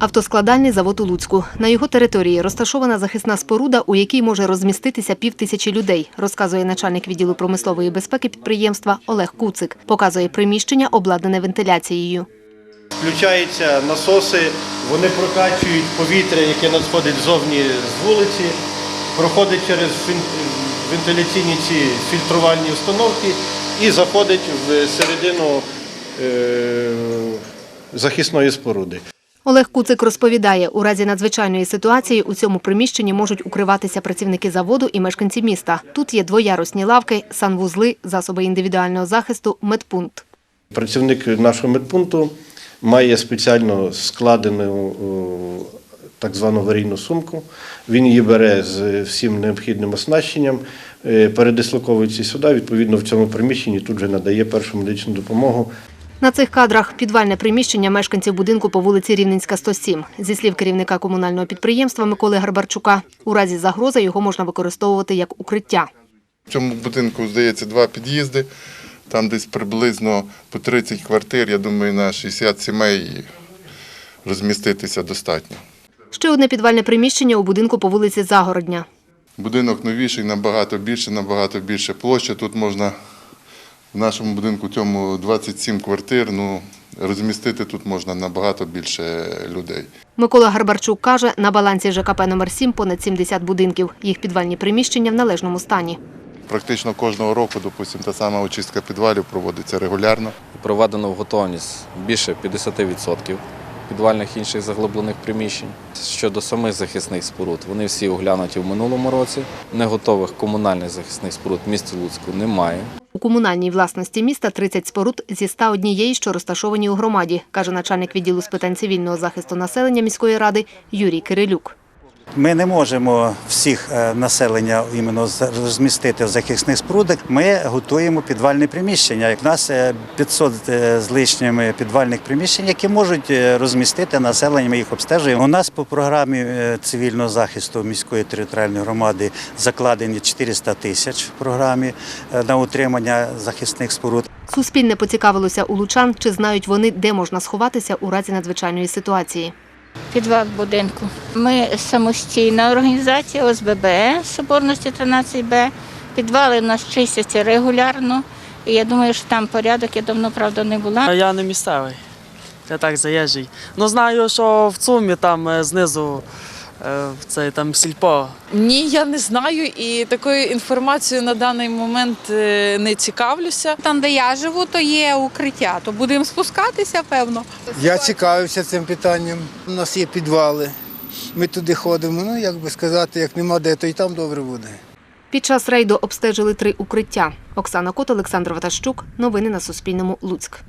Автоскладальний завод у Луцьку. На його території розташована захисна споруда, у якій може розміститися пів тисячі людей, розказує начальник відділу промислової безпеки підприємства Олег Куцик. Показує приміщення, обладнане вентиляцією. Включаються насоси, вони прокачують повітря, яке надходить ззовні з вулиці, проходить через вентиляційні ці фільтрувальні установки і заходить в середину е, захисної споруди. Олег Куцик розповідає, у разі надзвичайної ситуації у цьому приміщенні можуть укриватися працівники заводу і мешканці міста. Тут є двоярусні лавки, санвузли, засоби індивідуального захисту, медпункт. Працівник нашого медпункту має спеціально складену так звану аварійну сумку. Він її бере з всім необхідним оснащенням, е, передислоковується сюди. Відповідно, в цьому приміщенні тут же надає першу медичну допомогу. На цих кадрах підвальне приміщення мешканців будинку по вулиці Рівненська, 107. Зі слів керівника комунального підприємства Миколи Гарбарчука, у разі загрози його можна використовувати як укриття. В цьому будинку, здається, два під'їзди. Там десь приблизно по 30 квартир, я думаю, на 60 сімей розміститися достатньо. Ще одне підвальне приміщення у будинку по вулиці Загородня. Будинок новіший, набагато більше, набагато більше площа. Тут можна в нашому будинку цьому 27 квартир. Ну, розмістити тут можна набагато більше людей. Микола Гарбарчук каже, на балансі ЖКП номер 7 понад 70 будинків. Їх підвальні приміщення в належному стані. Практично кожного року, допустимо, та сама очистка підвалів проводиться регулярно. Проведено в готовність більше 50% підвальних інших заглиблених приміщень. Щодо самих захисних споруд, вони всі оглянуті в минулому році. Неготових комунальних захисних споруд в місті Луцьку немає. У комунальній власності міста 30 споруд зі 101, що розташовані у громаді, каже начальник відділу з питань цивільного захисту населення міської ради Юрій Кирилюк. Ми не можемо всіх е, населення іменно розмістити в захисних спорудах. Ми готуємо підвальні приміщення. Як нас е, 500 е, з лишніми підвальних приміщень, які можуть е, розмістити населення. Ми їх обстежуємо. У нас по програмі е, цивільного захисту міської територіальної громади закладені 400 тисяч в програмі е, на утримання захисних споруд. Суспільне поцікавилося у лучан, чи знають вони, де можна сховатися у разі надзвичайної ситуації. Підвал будинку. Ми самостійна організація ОСББ Соборності 13Б. Підвали в нас чистяться регулярно. І я думаю, що там порядок, я давно, правда, не була. Я не місцевий. Я так заїжджий. Ну знаю, що в ЦУМі там е, знизу в цей там сільпо. Ні, я не знаю і такою інформацією на даний момент е, не цікавлюся. Там, де я живу, то є укриття, то будемо спускатися, певно. Я цікавився цим питанням. У нас є підвали. Ми туди ходимо. Ну, як би сказати, як нема де, то і там добре буде. Під час рейду обстежили три укриття. Оксана Кот, Олександр Ватащук. Новини на Суспільному. Луцьк.